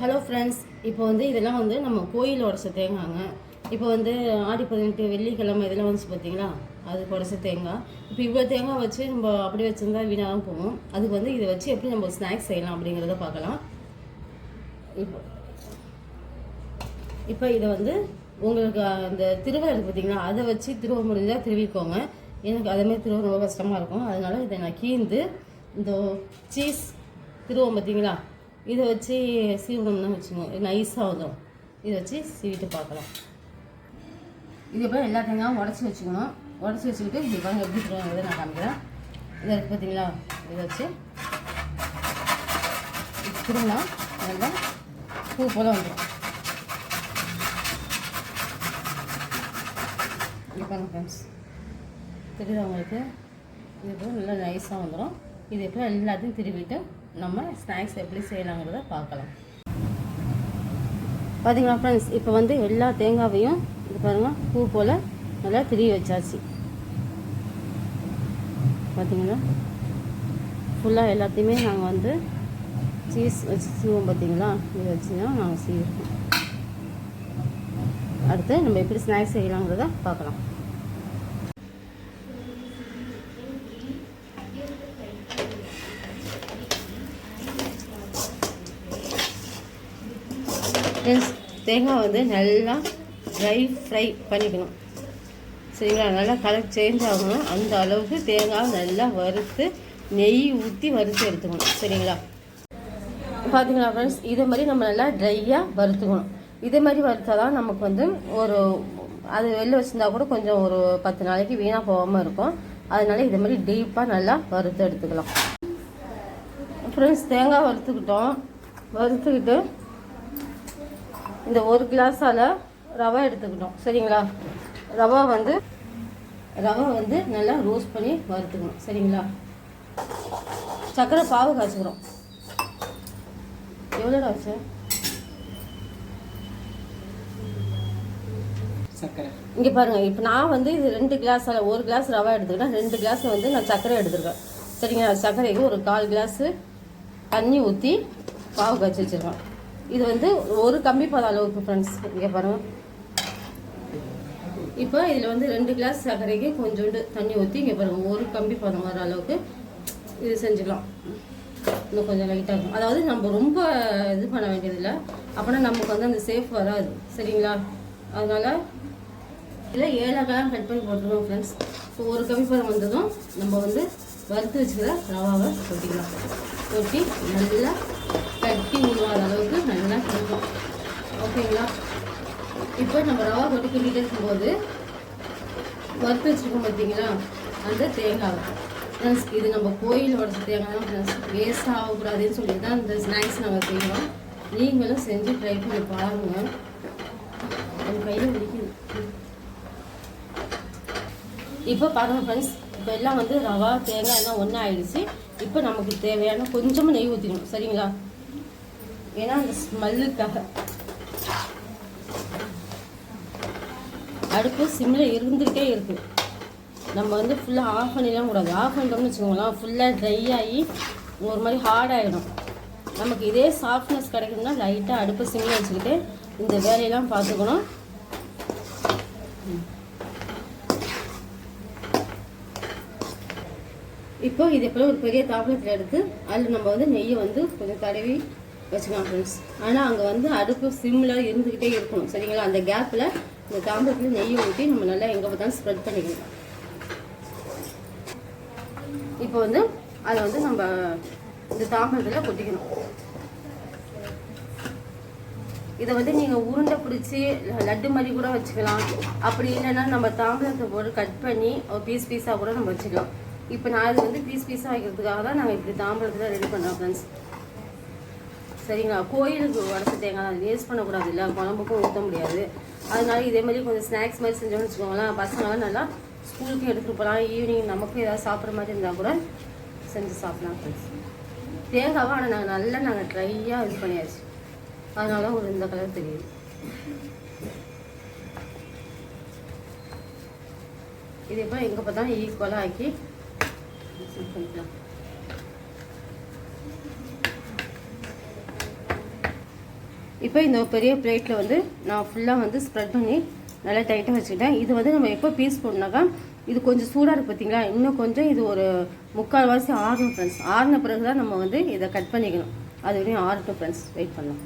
Hello friends இப்போ வந்து இதெல்லாம் வந்து நம்ம கோயில் உடச்ச தேங்காங்க. இப்போ வந்து ஆடி பதினெட்டு வெள்ளிக்கிழமை இதெல்லாம் வந்துச்சு பார்த்தீங்களா அதுக்கு உடச்ச தேங்காய். இப்போ இவ்வளோ தேங்காய் வச்சு நம்ம அப்படி வச்சுருந்தா வீணாக போகும். அதுக்கு வந்து இதை வச்சு எப்படி நம்ம ஸ்நாக்ஸ் செய்யலாம் அப்படிங்கிறத பார்க்கலாம். இப்போ இப்போ இதை வந்து உங்களுக்கு அந்த திருவிழா இருக்குது பார்த்தீங்களா அதை வச்சு திருவ முடிஞ்சால் திருவிக்கோங்க. எனக்கு அதேமாதிரி திருவ ரொம்ப கஷ்டமாக இருக்கும். அதனால் இதை நான் கீந்து இந்த சீஸ் திருவோம் பார்த்தீங்களா இதை வச்சு சீவனம்னா வச்சுக்கோங்க. நைஸாக வந்துடும் இதை வச்சு சீவிட்டு பார்க்கலாம். இது அப்புறம் எல்லா தேங்காயும் உடச்சி வச்சுக்கணும். உடச்சி வச்சுக்கிட்டு இது பாருங்க எப்படி இதை நான் காமிக்கிறேன். இதை இருக்குது பார்த்தீங்களா? இதை வச்சு திரும்பினா நல்லா பூ போல் வந்துடும் இது பாருங்க ஃப்ரெண்ட்ஸ் தெரியுது உங்களுக்கு? இது போல் நல்லா நைஸாக வந்துடும் இது எப்போ எல்லாத்தையும் திருவிட்டு நம்ம ஸ்நாக்ஸ் எப்படி செய்யலாங்கிறத பார்க்கலாம். பார்த்தீங்களா ஃப்ரெண்ட்ஸ் இப்போ வந்து எல்லா தேங்காவையும் இது பாருங்கள் பூ போல் நல்லா திரிய வச்சாச்சு. பார்த்தீங்களா ஃபுல்லாக எல்லாத்தையுமே நாங்கள் வந்து சீஸ் வச்சு சீவோம் பார்த்தீங்களா இதை வச்சு தான் நாங்கள் சீவோம் அடுத்து நம்ம எப்படி ஸ்நாக்ஸ் செய்யலாங்கிறத பார்க்கலாம் ஃப்ரெண்ட்ஸ் தேங்காய் வந்து நல்லா ட்ரை ஃப்ரை பண்ணிக்கணும். சரிங்களா? நல்லா கலர் சேஞ்ச் ஆகணும். அந்த அளவுக்கு தேங்காய் நல்லா வறுத்து நெய் ஊற்றி வறுத்து எடுத்துக்கணும். சரிங்களா? பார்த்தீங்களா ஃப்ரெண்ட்ஸ் இதே மாதிரி நம்ம நல்லா ட்ரையாக வறுத்துக்கணும். இதே மாதிரி வறுத்தா தான் நமக்கு வந்து ஒரு அது வெளில வச்சுருந்தா கூட கொஞ்சம் ஒரு பத்து நாளைக்கு வீணாக போகாமல் இருக்கும். அதனால இதே மாதிரி டீப்பாக நல்லா வறுத்து எடுத்துக்கலாம். ஃப்ரெண்ட்ஸ் தேங்காய் வறுத்துக்கிட்டோம். வறுத்துக்கிட்டு இந்த ஒரு கிளாஸால் ரவை எடுத்துக்கிட்டோம் சரிங்களா? ரவை வந்து ரவை வந்து நல்லா ரோஸ்ட் பண்ணி வறுத்துக்கணும். சரிங்களா? சர்க்கரை பாவு காய்ச்சிக்கிறோம். எவ்வளோடா ஆச்சு? சர்க்கரை இங்கே பாருங்கள் இப்போ நான் வந்து இது ரெண்டு கிளாஸால் ஒரு கிளாஸ் ரவை எடுத்துக்கிட்டேன். ரெண்டு கிளாஸ் வந்து நான் சர்க்கரை எடுத்துருக்கேன். சரிங்களா? சர்க்கரைக்கு ஒரு கால் கிளாஸு தண்ணி ஊற்றி பாவு காய்ச்சி வச்சுருக்கேன் இது வந்து ஒரு கம்பி போத அளவுக்கு ஃப்ரெண்ட்ஸ் இங்கே பாருங்கள் இப்போ இதில் வந்து ரெண்டு கிளாஸ் சர்க்கரைக்கு கொஞ்சோண்டு தண்ணி ஊற்றி இங்கே பாருங்கள் ஒரு கம்பி பதம் வர அளவுக்கு இது செஞ்சுக்கலாம். இன்னும் கொஞ்சம் லைட்டாக இருக்கும். அதாவது நம்ம ரொம்ப இது பண்ண வேண்டியதில்லை. அப்போனா நமக்கு வந்து அந்த சேஃப் வராது. சரிங்களா? அதனால் இதில் ஏலக்காய் கட் பண்ணி போட்டுருவோம் ஃப்ரெண்ட்ஸ் இப்போ ஒரு கம்பி பதம் வந்ததும் நம்ம வந்து வறுத்து வச்சுக்கிற ரவாவை கொட்டிக்கலாம். கொட்டி நல்லா கட்டி உருவாத அளவுக்கு நல்லா கிடக்கும் ஓகேங்களா இப்போ நம்ம ரவா கொட்டி கிண்டிட்டு இருக்கும்போது வறுத்து வச்சுருக்கோம் பார்த்தீங்களா? அந்த தேங்காய் ஃப்ரெண்ட்ஸ் இது நம்ம கோயில் உடச்ச தேங்காய் தான் ஃப்ரெண்ட்ஸ் வேஸ்ட் ஆகக்கூடாதுன்னு சொல்லி தான் இந்த ஸ்நாக்ஸ் நாங்கள் செய்வோம் நீங்களும் செஞ்சு ட்ரை பண்ணி பாருங்கள் என் கையில் பிடிக்குது. இப்போ பாருங்கள் ஃப்ரெண்ட்ஸ் இப்போ எல்லாம் வந்து ரவா தேங்காய் எல்லாம் ஒன்றா ஆயிடுச்சு இப்போ நமக்கு தேவையான கொஞ்சமாக நெய் ஊற்றிக்கணும் சரிங்களா? ஏன்னா அந்த ஸ்மெல்லுக்காக அடுப்பு சிம்மில் இருந்துகிட்டே இருக்கு. நம்ம வந்து ஃபுல்லாக ஆஃப் பண்ணிடலாம் கூடாது. ஆஃப் பண்ணிட்டோம்னு வச்சுக்கோங்களேன் ஃபுல்லாக ட்ரை ஆகி ஒரு மாதிரி ஹார்ட் ஆகிடும் நமக்கு இதே சாஃப்ட்னஸ் கிடைக்கணும்னா லைட்டாக அடுப்பு சிம்மில் வச்சுக்கிட்டு இந்த வேலையெல்லாம் பார்த்துக்கணும். இப்போ இதே போல் ஒரு பெரிய தாபத்தில் எடுத்து அதில் நம்ம வந்து நெய்யை வந்து கொஞ்சம் தடவி வச்சுக்கலாம் ஃப்ரெண்ட்ஸ் ஆனால் அங்கே வந்து அடுப்பு சிம்மில் இருந்துக்கிட்டே இருக்கணும். சரிங்களா? அந்த கேப்பில் இந்த தாம்பரத்தில் நெய்யை ஊற்றி நம்ம நல்லா எங்கே பார்த்தாலும் ஸ்ப்ரெட் பண்ணிக்கணும். இப்போ வந்து அதை வந்து நம்ம இந்த தாம்பரத்தில் கொட்டிக்கணும். இதை வந்து நீங்கள் உருண்டை பிடிச்சி லட்டு மாதிரி கூட வச்சுக்கலாம். அப்படி இல்லைன்னா நம்ம தாம்பரத்தை போட்டு கட் பண்ணி ஒரு பீஸ் பீஸாக கூட நம்ம வச்சுக்கலாம். இப்போ நான் இது வந்து பீஸ் பீஸாக வைக்கிறதுக்காக தான் நாங்கள் இப்படி தாம்பரத்தில் ரெடி பண்ணுறோம் ஃப்ரெண்ட்ஸ் சரிங்களா? கோயிலுக்கு உடச்ச தேங்காய் தான் வேஸ்ட் பண்ணக்கூடாது இல்லை குழம்புக்கும் ஊற்ற முடியாது. அதனால இதே மாதிரி கொஞ்சம் ஸ்நாக்ஸ் மாதிரி செஞ்சோம்னு வச்சுக்கோங்களேன் பசங்களாம் நல்லா ஸ்கூலுக்கு எடுத்துகிட்டு போகலாம் ஈவினிங் நமக்கும் ஏதாவது சாப்பிட்ற மாதிரி இருந்தால் கூட செஞ்சு சாப்பிடலாம். ஃப்ரெண்ட்ஸ் தேங்காவை ஆனால் நாங்கள் நல்லா நாங்கள் ட்ரையாக இது பண்ணியாச்சு. அதனால ஒரு இந்த கலர் தெரியுது. இதே போல் எங்கே பார்த்தாலும் ஈக்குவலாக ஆக்கி பண்ணிக்கலாம். இப்போ இந்த பெரிய பிளேட்டில் வந்து நான் ஃபுல்லாக வந்து ஸ்ப்ரெட் பண்ணி நல்லா டைட்டாக வச்சுக்கிட்டேன். இது வந்து நம்ம எப்போ பீஸ் போடனாக்கா இது கொஞ்சம் சூடாக இருக்குது பார்த்தீங்களா இன்னும் கொஞ்சம் இது ஒரு முக்கால் வாசி ஆறணும் ஃப்ரெண்ட்ஸ் ஆறின பிறகு தான் நம்ம வந்து இதை கட் பண்ணிக்கணும். அது வரையும் ஆறட்டும் ஃப்ரெண்ட்ஸ் வெயிட் பண்ணலாம்.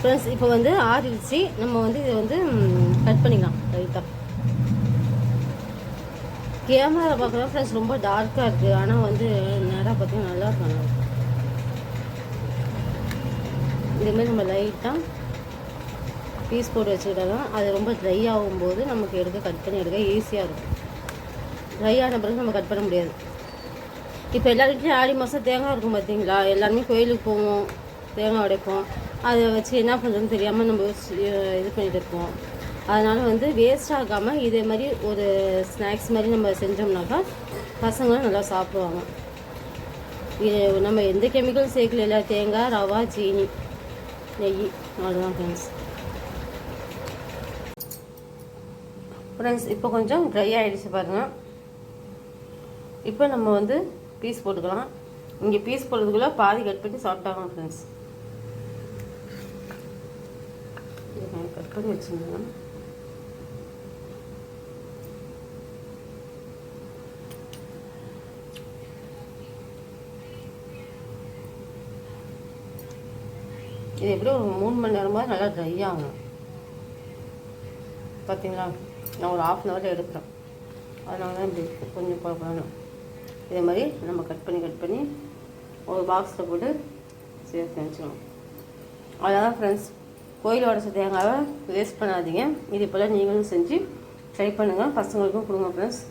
ஃப்ரெண்ட்ஸ் இப்போ வந்து ஆறிடுச்சு. நம்ம வந்து இதை வந்து கட் பண்ணிக்கலாம். லைட்டாக கேமரா பார்க்குறோம் ஃப்ரெண்ட்ஸ் ரொம்ப டார்க்காக இருக்குது ஆனால் வந்து நேராக பார்த்தீங்கன்னா நல்லா இருக்கும் இதுமாரி நம்ம லைட்டாக பீஸ் போட்டு வச்சுக்கிட்டால்தான் அது ரொம்ப ட்ரை ஆகும்போது நமக்கு எடுக்க கட் பண்ணி எடுக்க ஈஸியாக இருக்கும். ட்ரை ஆன பிறகு நம்ம கட் பண்ண முடியாது. இப்போ எல்லாருக்கிட்டையும் ஆடி மாதம் தேங்காய் இருக்கும் பார்த்தீங்களா எல்லாருமே கோயிலுக்கு போவோம் தேங்காய் உடைப்போம். அதை வச்சு என்ன பண்ணுறதுன்னு தெரியாமல் நம்ம இது பண்ணிகிட்டு இருப்போம். அதனால் வந்து வேஸ்ட் ஆகாமல் இதே மாதிரி ஒரு ஸ்நாக்ஸ் மாதிரி நம்ம செஞ்சோம்னாக்கா பசங்களும் நல்லா சாப்பிடுவாங்க. இது நம்ம எந்த கெமிக்கல் சேர்க்கல இல்லை தேங்காய் ரவா சீனி. நெய். அவ்வளோதான் ஃப்ரெண்ட்ஸ் ஃப்ரெண்ட்ஸ் இப்போ கொஞ்சம் ட்ரை ஆகிடுச்சு பாருங்கள் இப்போ நம்ம வந்து பீஸ் போட்டுக்கலாம். இங்கே பீஸ் போடுறதுக்குள்ளே பாதி கட் பண்ணி சாப்பிட்டாங்க ஃப்ரெண்ட்ஸ் கட் பண்ணி வச்சுருந்தேன். இது எப்படி ஒரு மூணு மணி நேரமாக நல்லா ட்ரை ஆகணும். பார்த்தீங்களா நான் ஒரு ஆஃப் அன் ஹவரில் எடுக்கிறேன். அதனால தான் இப்படி கொஞ்சம் குழப்பம் இதே மாதிரி நம்ம கட் பண்ணி கட் பண்ணி ஒரு பாக்ஸில் போட்டு சேர்த்து வச்சுக்கணும் அதான் ஃப்ரெண்ட்ஸ் கோயில் உடச்ச தேங்காவை வேஸ்ட் பண்ணாதீங்க. இது போல் நீங்களும் செஞ்சு ட்ரை பண்ணுங்கள் பசங்களுக்கும் கொடுங்க ஃப்ரெண்ட்ஸ்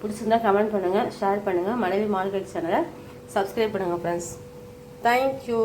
பிடிச்சிருந்தா கமெண்ட் பண்ணுங்கள் ஷேர் பண்ணுங்கள் மனைவி மார்க்கெட் சேனலை சப்ஸ்கிரைப் பண்ணுங்கள் ஃப்ரெண்ட்ஸ் தேங்க்யூ